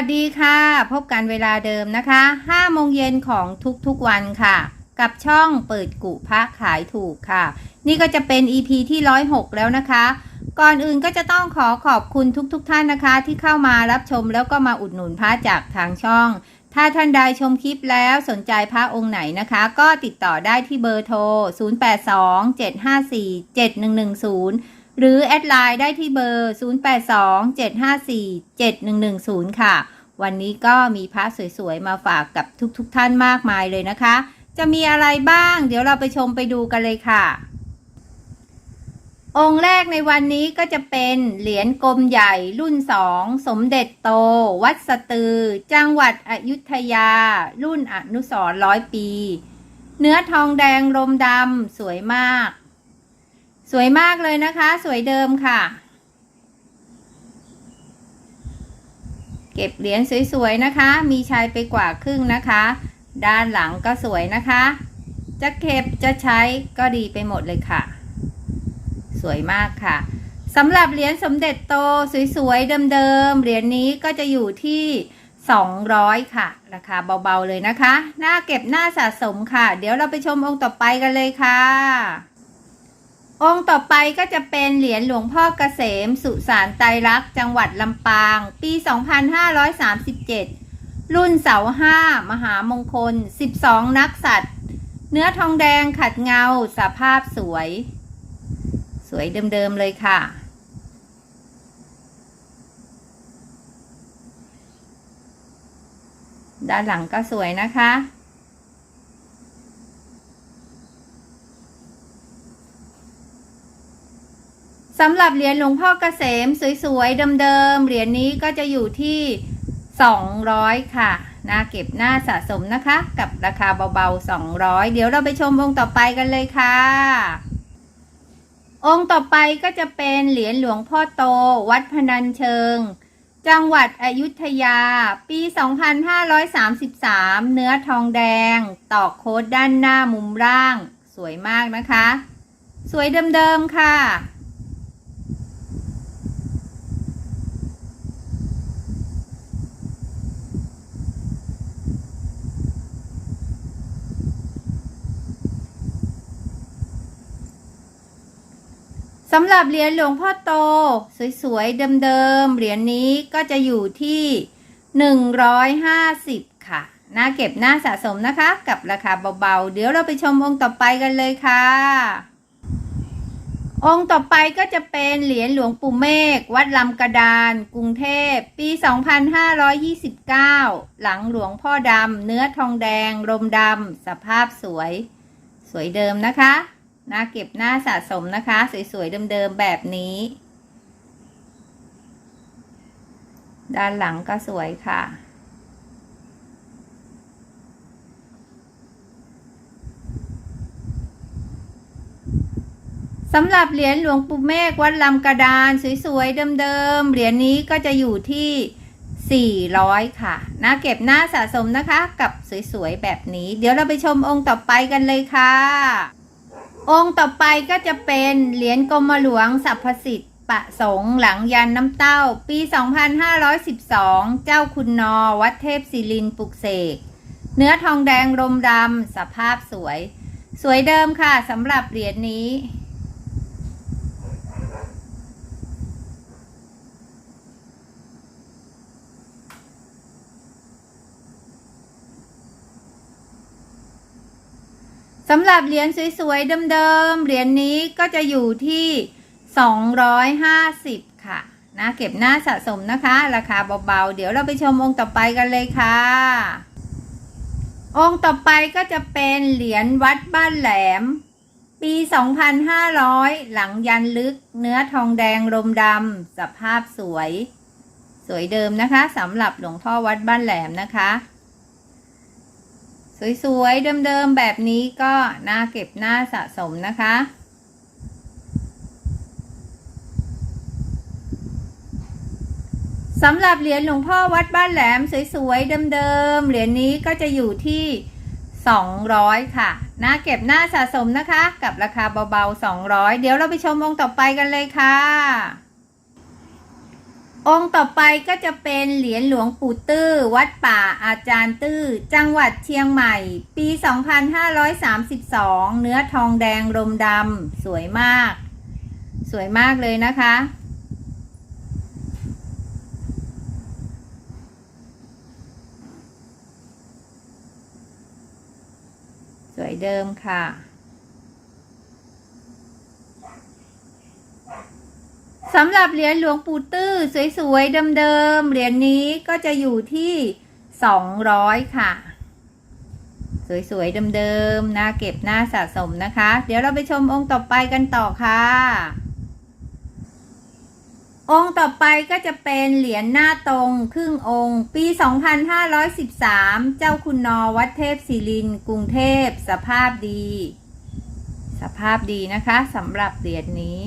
สวัสดีค่ะ พบกันเวลาเดิมนะคะ5โมงเย็นของทุกๆวันค่ะ กับช่องเปิดกุพระขายถูกค่ะ นี่ก็จะเป็น EP ที่106 แล้วนะคะ ก่อนอื่นก็จะต้องขอขอบคุณทุกๆทท่านนะคะ ที่เข้ามารับชมแล้วก็มาอุดหนุนพระจากทางช่อง ถ้าท่านใดชมคลิปแล้วสนใจพระองค์ไหนนะคะ ก็ติดต่อได้ที่เบอร์โทร 0827547110 หรือแอดไลน์ได้ที่เบอร์ 0827547110 ค่ะ วันนี้ก็มีพระสวยๆ มาฝากกับทุกๆทท่านมากมายเลยนะคะ จะมีอะไรบ้าง เดี๋ยวเราไปชมไปดูกันเลยค่ะ องค์แรกในวันนี้ก็จะเป็นเหรียญกลมใหญ่รุ่นสองสมเด็จโต วัดสตือ จังหวัดอยุธยา รุ่นอนุสรร้อยปี เนื้อทองแดงรมดำสวยมาก สวยมากเลยนะคะ สวยเดิมค่ะ เก็บเหรียญสวยๆนะคะ มีชายไปกว่าครึ่งนะคะ ด้านหลังก็สวยนะคะ จะเก็บจะใช้ก็ดีไปหมดเลยค่ะ สวยมากค่ะสำหรับเหรียญสมเด็จโตสวยๆเดิมๆเหรียญนี้ก็จะอยู่ที่ 200 ค่ะ ราคาเบาๆเลยนะคะ หน้าเก็บหน้าสะสมค่ะ เดี๋ยวเราไปชมองค์ต่อไปกันเลยค่ะ องค์ต่อไปก็จะเป็นเหรียญหลวงพ่อเกษม สุสานไตรรักษ์จังหวัดลำปาง ปี 2537 รุ่นเสาห้ามหามงคล 12 นักสัตว์ เนื้อทองแดงขัดเงาสภาพสวย สวยเดิมๆเลยค่ะ ด้านหลังก็สวยนะคะ สำหรับเหรียญหลวงพ่อเกษมสวยๆเดิมๆเหรียญนี้ก็จะอยู่ที่ 200 ค่ะน่าเก็บหน้าสะสมนะคะ กับราคาเบาๆ 200 เดี๋ยวเราไปชมองค์ต่อไปกันเลยค่ะ องค์ต่อไปก็จะเป็นเหรียญหลวงพ่อโต วัดพนัญเชิง จังหวัดอยุธยา ปี 2533 เนื้อทองแดง ตอกโค้ดด้านหน้ามุมล่าง สวยมากนะคะ สวยเดิมๆค่ะ สำหรับเหรียญหลวงพ่อโต สวยๆ เดิมๆ เหรียญนี้ก็จะอยู่ที่ 150 ค่ะ น่าเก็บน่าสะสมนะคะ กับราคาเบาๆ เดี๋ยวเราไปชมองค์ต่อไปกันเลยค่ะ องค์ต่อไปก็จะเป็นเหรียญหลวงปู่เมฆวัดลำกระดาน กรุงเทพ ปี 2529 หลังหลวงพ่อดำเนื้อทองแดง รมดำสภาพสวย สวยเดิมนะคะ หน้าเก็บหน้าสะสมนะคะ สวยๆเดิมๆแบบนี้ ด้านหลังก็สวยค่ะ สำหรับเหรียญหลวงปู่เมฆวัดลำกระดาน สวยๆเดิมๆเหรียญนี้ก็จะอยู่ที่ 400 ค่ะหน้าเก็บหน้าสะสมนะคะ กับสวยๆแบบนี้ เดี๋ยวเราไปชมองค์ต่อไปกันเลยค่ะ องค์ต่อไปก็จะเป็นเหรียญกรมหลวงสรรพสิทธิ์ประสงค์หลังยันน้ำเต้า ปี 2512 เจ้าคุณนอวัดเทพศิรินปุกเสก เนื้อทองแดงรมดำสภาพสวย สวยเดิมค่ะสำหรับเหรียญนี้ สำหรับเหรียญสวยๆ เดิมๆ เหรียญนี้ก็จะอยู่ที่ 250 ค่ะ นะ เก็บหน้าสะสมนะคะ ราคาเบาๆ เดี๋ยวเราไปชมองค์ต่อไปกันเลยค่ะ องค์ต่อไปก็จะเป็นเหรียญวัดบ้านแหลม ปี 2500 หลังยันลึก เนื้อทองแดงรมดำสภาพสวย สวยเดิมนะคะสำหรับหลวงพ่อวัดบ้านแหลมนะคะ สวยๆ เดิมๆ แบบนี้ก็น่าเก็บหน้าสะสมนะคะ สำหรับเหรียญหลวงพ่อวัดบ้านแหลมสวยๆ เดิมๆ เหรียญนี้ก็จะอยู่ที่ 200 ค่ะ น่าเก็บหน้าสะสมนะคะ กับราคาเบาๆ 200 เดี๋ยวเราไปชมองค์ต่อไปกันเลยค่ะ องค์ต่อไปก็จะเป็นเหรียญหลวงปู่ตื้อ วัดป่าอาจารย์ตื้อ จังหวัดเชียงใหม่ ปี 2532 เนื้อทองแดงรมดำสวยมาก สวยมากเลยนะคะ สวยเดิมค่ะ สำหรับเหรียญหลวงปู่ตื้อสวยๆเดิมๆเหรียญนี้ก็จะอยู่ที่ 200 ค่ะ สวยๆเดิมๆน่าเก็บน่าสะสมนะคะ เดี๋ยวเราไปชมองค์ต่อไปกันต่อค่ะ องค์ต่อไปก็จะเป็นเหรียญหน้าตรงครึ่งองค์ ปี 2513 เจ้าคุณนอวัดเทพศิรินทร์กรุงเทพสภาพดี สภาพดีนะคะสำหรับเหรียญนี้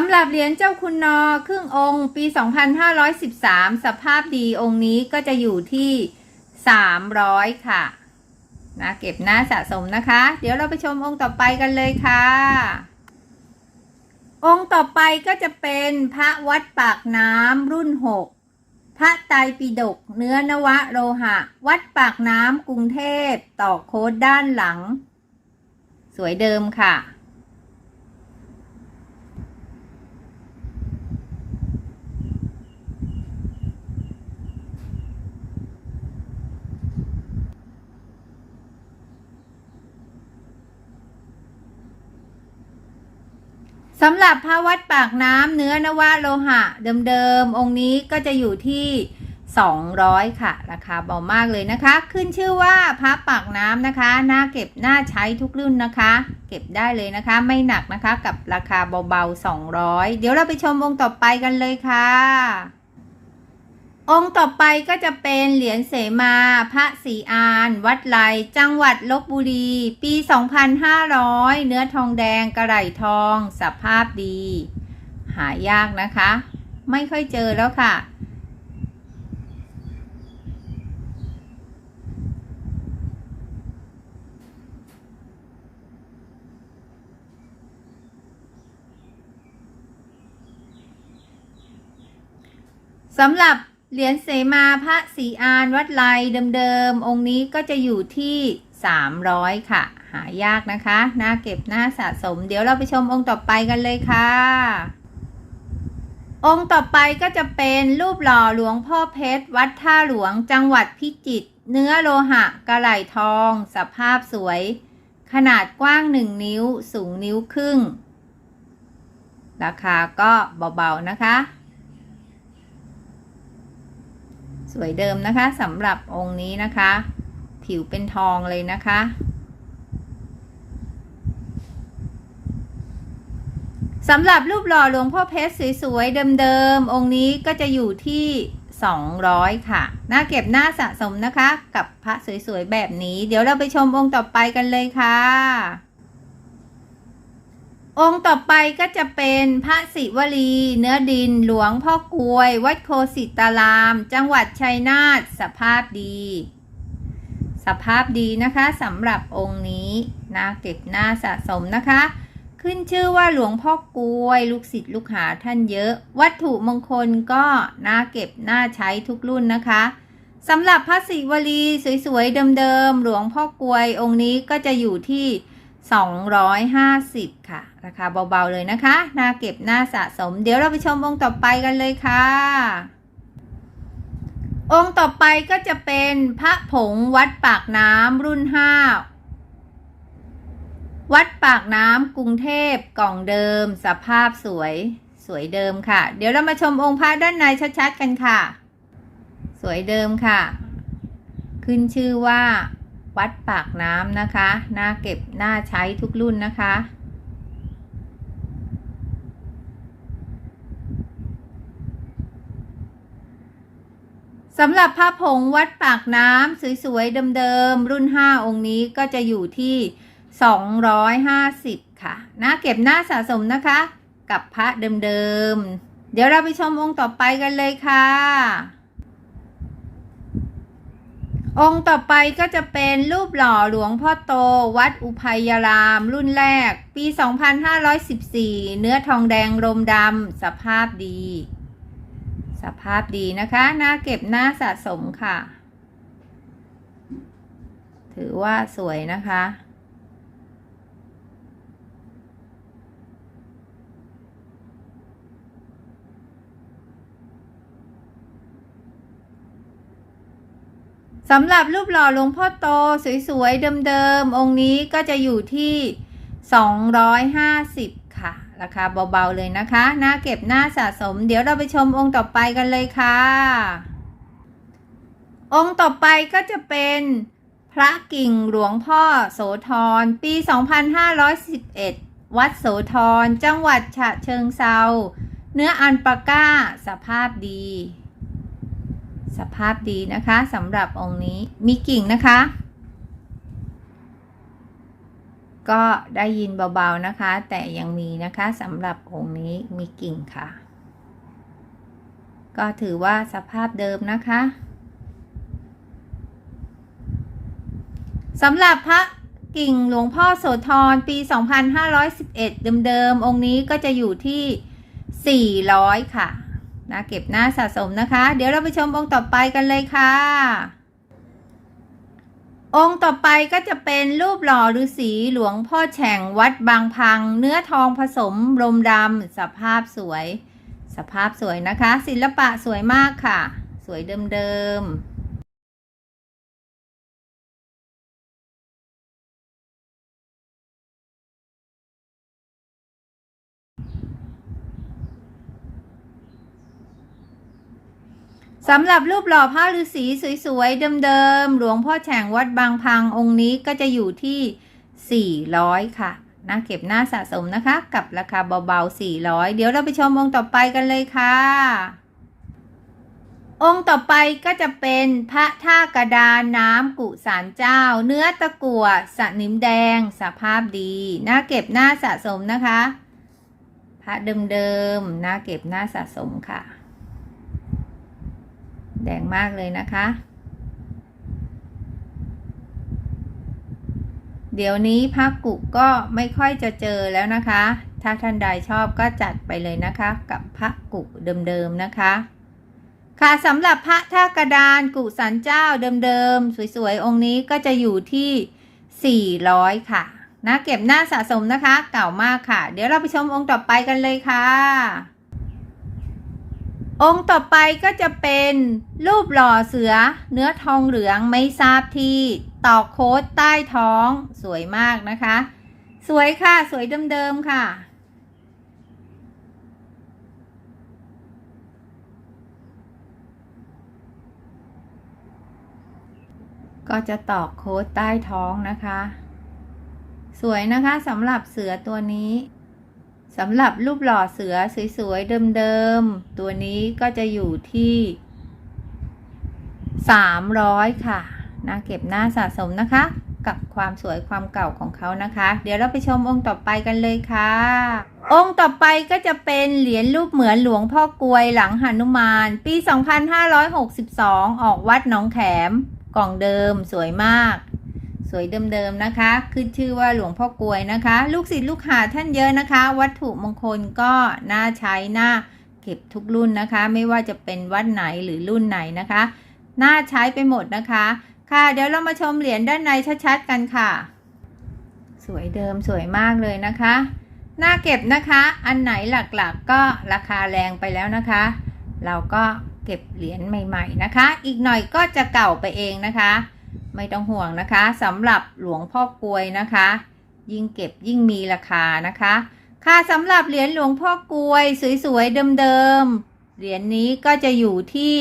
ำหรับเหรียญเจ้าคุณนอครึ่งองค์ปี 2513 สภาพดีองค์นี้ก็จะอยู่ที่ 300 ค่ะ นะเก็บหน้าสะสมนะคะ เดี๋ยวเราไปชมองค์ต่อไปกันเลยค่ะ องค์ต่อไปก็จะเป็นพระวัดปากน้ำรุ่น 6 พระไตรปิฎกเนื้อนวะโลหะ วัดปากน้ำกรุงเทพต่อโค้ดด้านหลัง สวยเดิมค่ะ สำหรับพระวัดปากน้ำเนื้อนวะโลหะ เดิมๆ องค์นี้ก็จะอยู่ที่ 200 ค่ะ ราคาเบามากเลยนะคะ ขึ้นชื่อว่าพระปากน้ำนะคะ น่าเก็บน่าใช้ทุกรุ่นนะคะ เก็บได้เลยนะคะ ไม่หนักนะคะกับราคาเบาๆ 200 เดี๋ยวเราไปชมองค์ต่อไปกันเลยค่ะ องค์ต่อไปก็จะเป็นเหรียญเสมา พระศรีอาน วัดไหลจังหวัดลบบุรี ปี 2500 เนื้อทองแดงกระไหล่ทอง สภาพดี หายากนะคะ ไม่ค่อยเจอแล้วค่ะ สำหรับ เหรียญเสมาพระศรีอานวัดไลเดิมๆ องค์นี้ก็จะอยู่ที่ 300 ค่ะ หายากนะคะน่าเก็บน่าสะสม เดี๋ยวเราไปชมองค์ต่อไปกันเลยค่ะ องค์ต่อไปก็จะเป็นรูปหล่อหลวงพ่อเพชร วัดท่าหลวงจังหวัดพิจิตรเนื้อโลหะกระไหลทอง สภาพสวย ขนาดกว้าง 1 นิ้วสูงนิ้วครึ่ง ราคาก็เบาๆนะคะ สวยเดิมนะคะสำหรับองค์นี้นะคะ ผิวเป็นทองเลยนะคะ สำหรับรูปหล่อหลวงพ่อเพชรสวยๆ เดิมๆ องค์นี้ก็จะอยู่ที่ 200 ค่ะน่าเก็บน่าสะสมนะคะ กับพระสวยๆ แบบนี้ เดี๋ยวเราไปชมองค์ต่อไปกันเลยค่ะ องค์ต่อไปก็จะเป็นพระศิวลี เนื้อดินหลวงพ่อกลวย วัดโคสิตาราม จังหวัดชัยนาทสภาพดี สภาพดีนะคะสำหรับองค์นี้น่าเก็บน่าสะสมนะคะ ขึ้นชื่อว่าหลวงพ่อกลวย ลูกศิษย์ลูกหาท่านเยอะ วัตถุมงคลก็น่าเก็บน่าใช้ทุกรุ่นนะคะสำหรับพระศิวลีสวยๆเดิมๆหลวงพ่อกลวยองค์นี้ก็จะอยู่ที่ 250 ค่ะ ราคาเบาๆเลยนะคะ น่าเก็บน่าสะสม เดี๋ยวเราไปชมองค์ต่อไปกันเลยค่ะ องค์ต่อไปก็จะเป็นพระผงวัดปากน้ำรุ่น 5 วัดปากน้ำกรุงเทพกล่องเดิม สภาพสวยสวยเดิมค่ะ เดี๋ยวเรามาชมองค์พระด้านในชัดๆกันค่ะ สวยเดิมค่ะ ขึ้นชื่อว่า วัดปากน้ำนะคะน่าเก็บน่าใช้ทุกรุ่นนะคะ สำหรับพระผงวัดปากน้ำสวยๆเดิมๆรุ่น 5 องค์นี้ก็จะอยู่ที่ 250 ค่ะน่าเก็บน่าสะสมนะคะ กับพระเดิมๆเดี๋ยวเราไปชมองค์ต่อไปกันเลยค่ะ องค์ต่อไปก็จะเป็นรูปหล่อหลวงพ่อโต วัดอุภัยราม รุ่นแรก ปี 2514 เนื้อทองแดงรมดำสภาพดี สภาพดีนะคะน่าเก็บน่าสะสมค่ะ ถือว่าสวยนะคะ สำหรับรูปหล่อหลวงพ่อโตสวยๆ เดิมๆ องค์นี้ก็จะอยู่ที่ 250 ค่ะ ราคาเบาๆเลยนะคะน่าเก็บน่าสะสม เดี๋ยวเราไปชมองค์ต่อไปกันเลยค่ะ องค์ต่อไปก็จะเป็นพระกิ่งหลวงพ่อโสธรปี 2511 วัดโสธรจังหวัดฉะเชิงเซาเนื้ออันปาก้าสภาพดี สภาพดีนะคะสำหรับองค์นี้มีกิ่งนะคะ ก็ได้ยินเบาๆนะคะ แต่ยังมีนะคะสำหรับองค์นี้มีกิ่งค่ะ ก็ถือว่าสภาพเดิมนะคะสำหรับพระกิ่งหลวงพ่อโสธรปี 2511 เดิมๆ องค์นี้ก็จะอยู่ที่ 400 ค่ะ นะเก็บหน้าสะสมนะคะ เดี๋ยวเราไปชมองค์ต่อไปกันเลยค่ะ องค์ต่อไปก็จะเป็นรูปหล่อฤาษีหลวงพ่อแฉ่งวัดบางพัง เนื้อทองผสมรมดำสภาพสวย สภาพสวยนะคะ ศิลปะสวยมากค่ะ สวยเดิมๆ สำหรับรูปหล่อพระฤาษีสวยๆ เดิมๆ หลวงพ่อแฉ่งวัดบางพังองค์นี้ก็จะอยู่ที่ 400 ค่ะน่าเก็บหน้าสะสมนะคะ กับราคาเบาๆ 400 เดี๋ยวเราไปชมองค์ต่อไปกันเลยค่ะ องค์ต่อไปก็จะเป็นพระท่ากระดานน้ำกุสารเจ้า เนื้อตะกั่วสนิมแดงสภาพดีน่าเก็บหน้าสะสมนะคะ พระเดิมๆน่าเก็บหน้าสะสมค่ะ แดงมากเลยนะคะ เดี๋ยวนี้พักกุกก็ไม่ค่อยจะเจอแล้วนะคะ ถ้าท่านใดชอบก็จัดไปเลยนะคะ กับพระกุกเดิมๆนะคะ ค่ะสำหรับพระท่ากระดานกุสันเจ้าเดิมๆสวยๆองค์นี้ก็จะอยู่ที่ 400 ค่ะนะเก็บหน้าสะสมนะคะ เก่ามากค่ะ เดี๋ยวเราไปชมองค์ต่อไปกันเลยค่ะ องค์ต่อไปก็จะเป็นรูปหล่อเสือ เนื้อทองเหลืองไม่ทราบที่ตอกโค้ดใต้ท้องสวยมากนะคะ สวยค่ะ สวยเดิมๆค่ะ ก็จะตอกโค้ดใต้ท้องนะคะ สวยนะคะสำหรับเสือตัวนี้ สำหรับรูปหล่อเสือสวยๆเดิมๆ ตัวนี้ก็จะอยู่ที่ 300 ค่ะนะเก็บหน้าสะสมนะคะ กับความสวยความเก่าของเขานะคะ เดี๋ยวเราไปชมองค์ต่อไปกันเลยค่ะ องค์ต่อไปก็จะเป็นเหรียญรูปเหมือนหลวงพ่อกลวยหลังหนุมาน ปี 2562 ออกวัดหนองแขม กล่องเดิมสวยมาก วยเดิมๆนะคะ ขึ้นชื่อว่าหลวงพ่อกลวยนะคะ ลูกศิษย์ลูกหาท่านเยอะนะคะ วัตถุมงคลก็น่าใช้น่าเก็บทุกรุ่นนะคะ ไม่ว่าจะเป็นวัดไหนหรือรุ่นไหนนะคะ น่าใช้ไปหมดนะคะ ค่ะ เดี๋ยวเรามาชมเหรียญด้านในชัดๆกันค่ะ สวยเดิมสวยมากเลยนะคะน่าเก็บนะคะ อันไหนหลักๆก็ราคาแรงไปแล้วนะคะ เราก็เก็บเหรียญใหม่ ๆ นะคะ อีกหน่อยก็จะเก่าไปเองนะคะ ไม่ต้องห่วงนะคะสำหรับหลวงพ่อกลวยนะคะ ยิ่งเก็บยิ่งมีราคานะคะ ค่ะสำหรับเหรียญหลวงพ่อกลวย สวยๆเดิมๆเหรียญนี้ก็จะอยู่ที่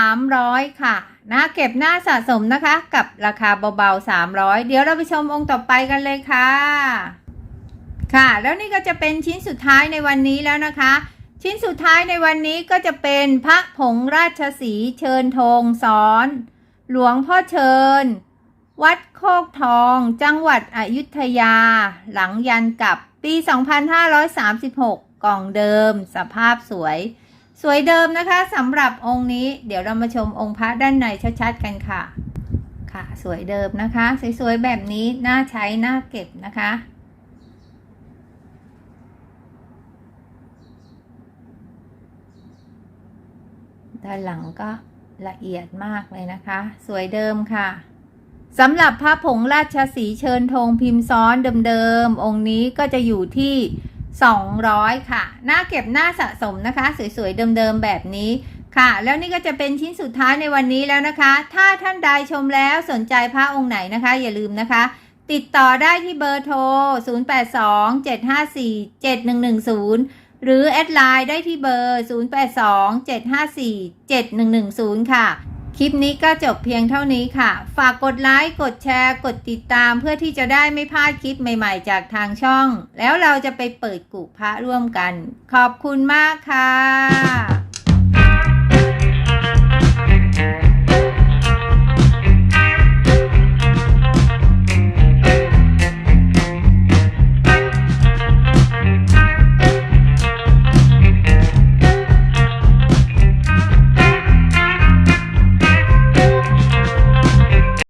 300 ค่ะนะเก็บหน้าสะสมนะคะ กับราคาเบาๆ 300 เดี๋ยวเราไปชมองค์ต่อไปกันเลยค่ะ ค่ะ แล้วนี่ก็จะเป็นชิ้นสุดท้ายในวันนี้แล้วนะคะ ชิ้นสุดท้ายในวันนี้ก็จะเป็นพระผงราชสีเชิญธงสอน หลวงพ่อเชิญ วัดโคกทอง จังหวัดอยุธยา หลังยันกับปี 2536 กล่องเดิม สภาพสวย สวยเดิมนะคะสำหรับองค์นี้ เดี๋ยวเรามาชมองค์พระด้านในชัดๆกันค่ะ ค่ะ สวยเดิมนะคะ สวยๆแบบนี้ น่าใช้ น่าเก็บนะคะด้านหลังก็ ละเอียดมากเลยนะคะ สวยเดิมค่ะสำหรับพระผงราชสีเชิญธงพิมพ์ซ้อนเดิมๆองค์นี้ก็จะอยู่ที่ 200 ค่ะ หน่าเก็บหน่าสะสมนะคะ สวยๆเดิมๆแบบนี้ค่ะ แล้วนี่ก็จะเป็นชิ้นสุดท้ายในวันนี้แล้วนะคะ ถ้าท่านใดชมแล้วสนใจพระองค์ไหนนะคะ อย่าลืมนะคะ ติดต่อได้ที่เบอร์โทร 0827547110 หรือแอดไลน์ได้ที่เบอร์ 0827547110 ค่ะ คลิปนี้ก็จบเพียงเท่านี้ค่ะ ฝากกดไลค์ กดแชร์ กดติดตามเพื่อที่จะได้ไม่พลาดคลิปใหม่ๆจากทางช่อง แล้วเราจะไปเปิดกุพระร่วมกัน ขอบคุณมากค่ะ